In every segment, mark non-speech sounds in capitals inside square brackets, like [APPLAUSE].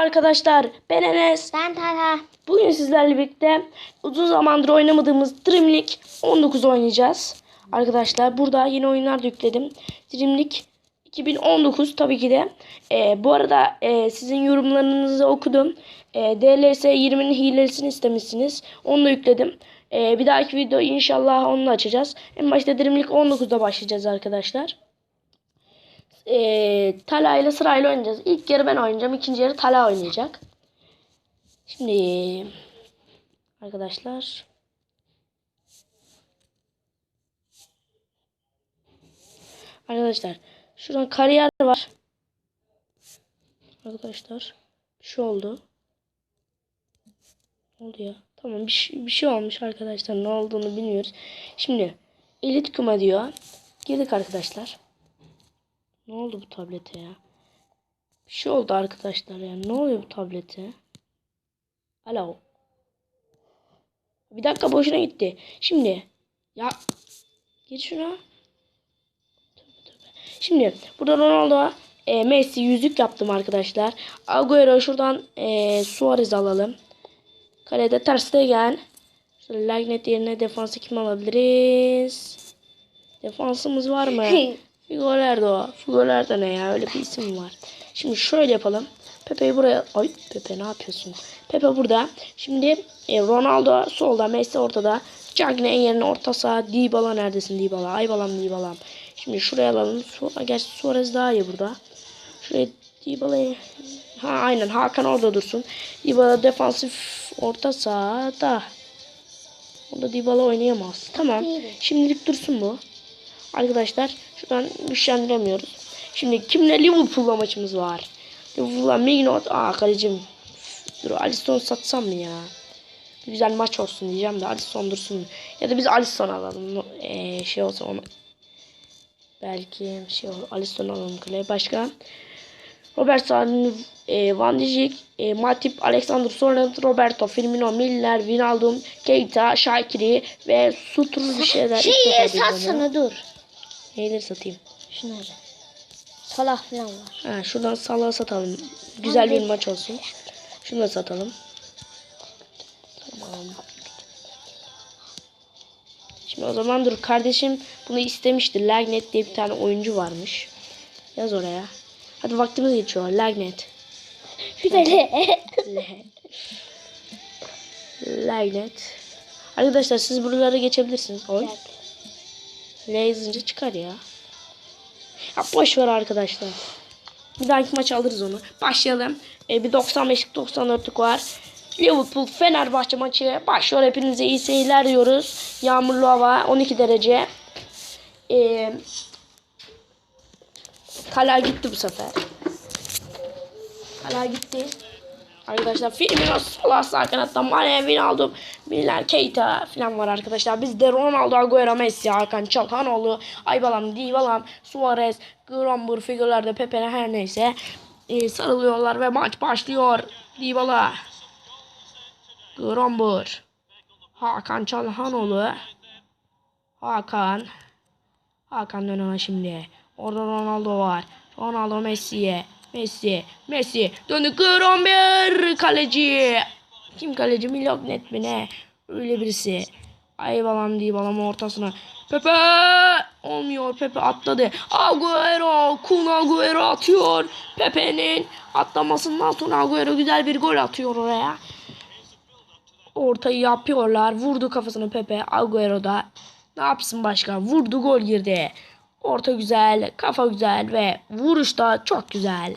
Arkadaşlar ben Enes. Ben Talha. Bugün sizlerle birlikte uzun zamandır oynamadığımız Dream League 19 oynayacağız. Arkadaşlar burada yeni oyunlar da yükledim. Dream League 2019 tabii ki de. Ee, bu arada e, sizin yorumlarınızı okudum. E, DLS 20'nin hilesini istemişsiniz. Onu da yükledim. E, bir dahaki video inşallah onu açacağız. En başta Dream League 19'da başlayacağız arkadaşlar. E, Tala ile sırayla oynayacağız. İlk yarı ben oynayacağım. ikinci yarı Tala oynayacak. Şimdi arkadaşlar Arkadaşlar şuradan kariyer var. Arkadaşlar bir şey oldu. Ne oldu ya? Tamam bir şey, bir şey olmuş arkadaşlar. Ne olduğunu bilmiyoruz. Şimdi elit kuma diyor. Girdik arkadaşlar. Ne oldu bu tablete ya? Bir şey oldu arkadaşlar ya. Ne oluyor bu tablete? Alo. Bir dakika boşuna gitti. Şimdi ya gir şuna. Şimdi burada Ronaldo e, Messi yüzük yaptım arkadaşlar. Agüero şuradan e, Suarez alalım. Kalede Ter Stegen. Şöyle Lagnet yerine defansı kim alabiliriz? Defansımız var mı? [LAUGHS] Figoler de o. Figoler de ne ya? Öyle bir isim var. Şimdi şöyle yapalım. Pepe'yi buraya... Ay Pepe ne yapıyorsun? Pepe burada. Şimdi e, Ronaldo solda. Messi ortada. Cagney yerine orta saha. Dybala neredesin Dybala? Aybalam Dybalam. Şimdi şuraya alalım. Sonra, gerçi Suarez daha iyi burada. Şuraya Dybala'yı... Ha aynen Hakan orada dursun. Dybala defansif orta sahada. Onda Dybala oynayamaz. Tamam. Şimdilik dursun bu. Arkadaşlar şuradan güçlendiremiyoruz. Şimdi kimle Liverpool'la maçımız var. Liverpool'la Mignot. Aa kalecim. Dur Alisson satsam mı ya? Bir güzel maç olsun diyeceğim de Alisson dursun. Ya da biz Alisson alalım. Ee, şey olsa onu. Belki şey olur. Alisson alalım kaleye. Başka? Robert Sané, e, Van Dijk, e, Matip, Alexander Sorloth, Roberto, Firmino, Milner, Wijnaldum, Keita, Shaqiri ve Sutur bir şeyler. Şeyi satsana dur. Neyleri satayım? Şunları. Salah falan var. Ha, şuradan Salah'ı satalım. Güzel bir maç olsun. Şunu da satalım. Tamam. Şimdi o zaman dur kardeşim bunu istemişti. Lagnet diye bir tane oyuncu varmış. Yaz oraya. Hadi vaktimiz geçiyor. Lagnet. Lagnet. Arkadaşlar siz buralara geçebilirsiniz. Oy. L yazınca çıkar ya. Ya boş ver arkadaşlar. Bir dahaki maç alırız onu. Başlayalım. Ee, bir 95'lik 94'lük var. Liverpool Fenerbahçe maçı başlıyor. Hepinize iyi seyirler diyoruz. Yağmurlu hava 12 derece. Ee, Kala gitti bu sefer. Kala gitti. Arkadaşlar Firmino Salah sağ kanatta Mane, Wijnaldum, Miller, Keita falan var arkadaşlar. Bizde Ronaldo, Agüero, Messi, Hakan Çalhanoğlu, Aybalam, Dybalam, Suarez, Grambur figürlerde Pepe her neyse e, sarılıyorlar ve maç başlıyor. Dybala, Grambur, Hakan Çalhanoğlu, Hakan, Hakan döneme şimdi. Orada Ronaldo var. Ronaldo Messi'ye. Messi. Messi. Döndü Gromber. Kaleci. Kim kaleci? Milognet mi ne? Öyle birisi. Ay balam diye balam ortasına. Pepe. Olmuyor. Pepe atladı. Agüero. Kun Agüero atıyor. Pepe'nin atlamasından sonra Agüero güzel bir gol atıyor oraya. Ortayı yapıyorlar. Vurdu kafasını Pepe. Agüero da ne yapsın başka? Vurdu gol girdi. Orta güzel, kafa güzel ve vuruş da çok güzel.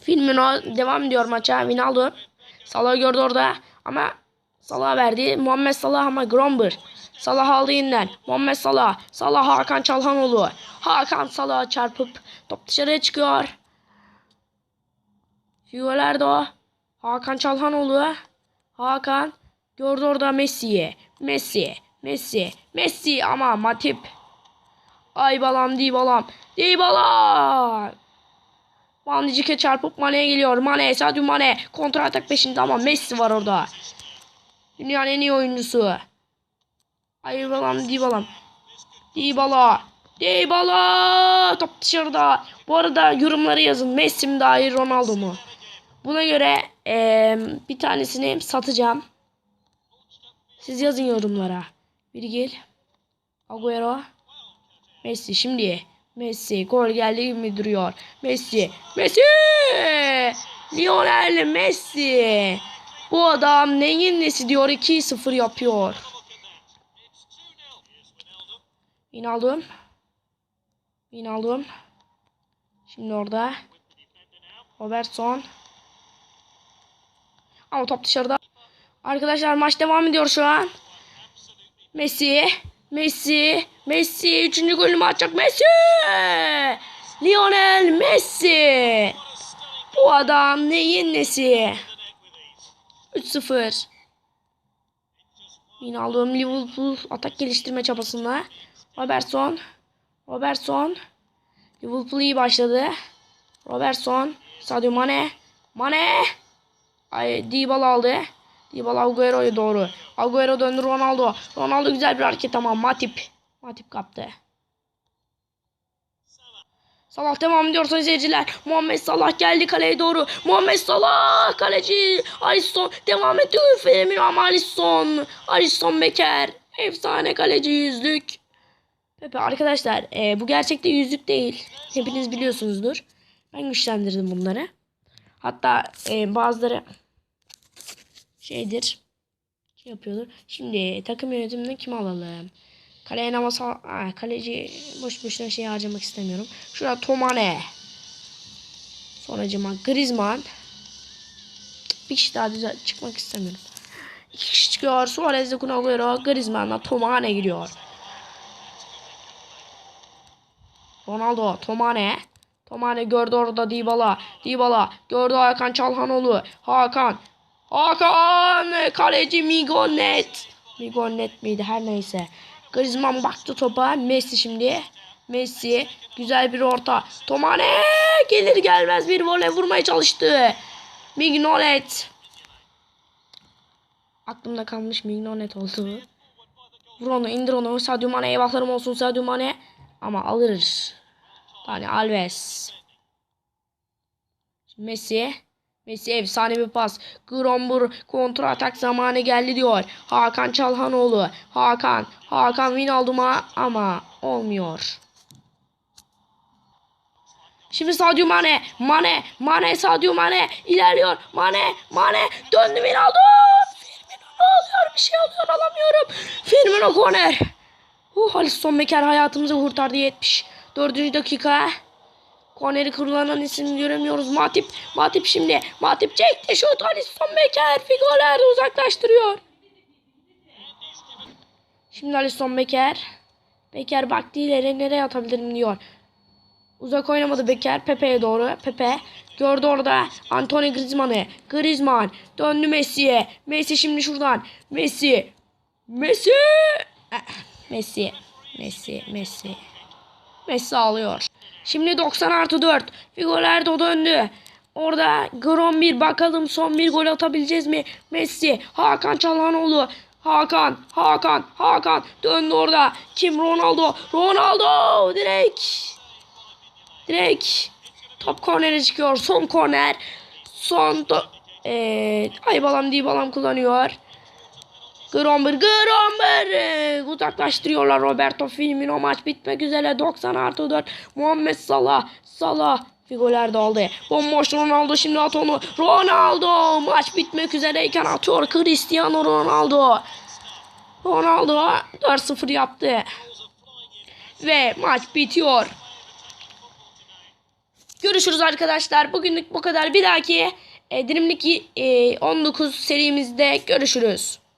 Firmino devam ediyor maça. Wijnaldum. Salah gördü orada ama Salah verdi. Muhammed Salah ama Gromber. Salah aldı yeniden. Muhammed Salah. Salah Hakan Çalhanoğlu. Hakan Salah'a çarpıp top dışarıya çıkıyor. Fioler de o. Hakan Çalhanoğlu. Hakan gördü orada Messi'yi. Messi. Messi. Messi ama Matip. Ay balam di balam. Di balam. Van Dijk'e çarpıp Mane'ye geliyor. Mane, Sadio Mane. Kontra atak peşinde ama Messi var orada. Dünyanın en iyi oyuncusu. Ay balam di balam. Dybala. Dybala. Top dışarıda. Bu arada yorumları yazın. Messi mi daha iyi Ronaldo mu? Buna göre eee, bir tanesini satacağım. Siz yazın yorumlara. Virgil. Agüero. Messi şimdi. Messi gol geldi mi duruyor? Messi. Messi! Lionel Messi. Bu adam neyin nesi diyor 2-0 yapıyor. Wijnaldum. Wijnaldum. Şimdi orada. Robertson. Ama top dışarıda. Arkadaşlar maç devam ediyor şu an. Messi. Messi. Messi. Üçüncü golünü mü atacak? Messi. Lionel Messi. Bu adam neyin nesi? 3-0. Yine aldığım Liverpool atak geliştirme çabasında. Robertson. Robertson. Liverpool iyi başladı. Robertson. Sadio Mane. Mane. Ay Dybala aldı. Dybala Agüero'ya doğru. Agüero döndü Ronaldo. Ronaldo güzel bir hareket ama Matip. Matip kaptı. Salah devam ediyor seyirciler. Muhammed Salah geldi kaleye doğru. Muhammed Salah kaleci. Alisson devam ediyor. Firmino ama Alisson. Alisson Becker. Efsane kaleci yüzlük. Pepe arkadaşlar e, bu gerçekte yüzlük değil. Hepiniz biliyorsunuzdur. Ben güçlendirdim bunları. Hatta e, bazıları şeydir. Şey yapıyordur. Şimdi takım yönetiminde kim alalım? Kaleye namaz Aa, kaleci boş boşuna şey harcamak istemiyorum. Şurada Tomane. Sonracıma Griezmann. Bir kişi daha düzel çıkmak istemiyorum. İki kişi çıkıyor. Suarez Kun Agüero. Griezmann'la Tomane giriyor. Ronaldo, Tomane. Tomane gördü orada Dybala. Dybala gördü Hakan Çalhanoğlu. Hakan. Hakan. Kaleci Migonet. Migonet miydi her neyse. Griezmann baktı topa. Messi şimdi. Messi. Güzel bir orta. Tomane. Gelir gelmez bir voley vurmaya çalıştı. Mignolet. Aklımda kalmış Mignolet oldu. Vur onu indir onu. Sadio Mane'ye baklarım olsun Sadio Mane. Ama alır. Yani Alves. Messi. Messi efsane bir pas. Grombur kontra atak zamanı geldi diyor. Hakan Çalhanoğlu. Hakan. Hakan Wijnaldum'a ama olmuyor. Şimdi Sadio Mane. Mane. Mane Sadio Mane. ilerliyor. Mane. Mane. Döndü Wijnaldum. Firmino ne oluyor? Bir şey oluyor alamıyorum. Firmino korner. Uh, Alisson Becker hayatımızı kurtardı 74. dakika. Korneri kullanan isim göremiyoruz. Matip. Matip şimdi. Matip çekti şut. Alisson Becker. Figoler uzaklaştırıyor. Şimdi Alisson Becker. Becker baktı ileri nereye atabilirim diyor. Uzak oynamadı Becker. Pepe'ye doğru. Pepe gördü orada Anthony Griezmann'ı. Griezmann döndü Messi'ye. Messi şimdi şuradan. Messi. Messi. Eh, Messi. Messi. Messi. Messi alıyor. Şimdi 90 artı 4. Figolerdo döndü. Orada Grom bir bakalım son bir gol atabileceğiz mi? Messi. Hakan Çalhanoğlu. Hakan. Hakan. Hakan. Döndü orada. Kim? Ronaldo. Ronaldo. Direkt. Direkt. Top kornere çıkıyor. Son korner. Son ee, ay balam değil balam kullanıyor. Gromber, Gromber uzaklaştırıyorlar Roberto Firmino maç bitmek üzere 90 artı 4 Muhammed Salah Salah Figoler de aldı. Bomboş Ronaldo şimdi at onu. Ronaldo maç bitmek üzereyken atıyor Cristiano Ronaldo. Ronaldo 4-0 yaptı. Ve maç bitiyor. Görüşürüz arkadaşlar. Bugünlük bu kadar. Bir dahaki e, Dilimlik e, 19 serimizde görüşürüz.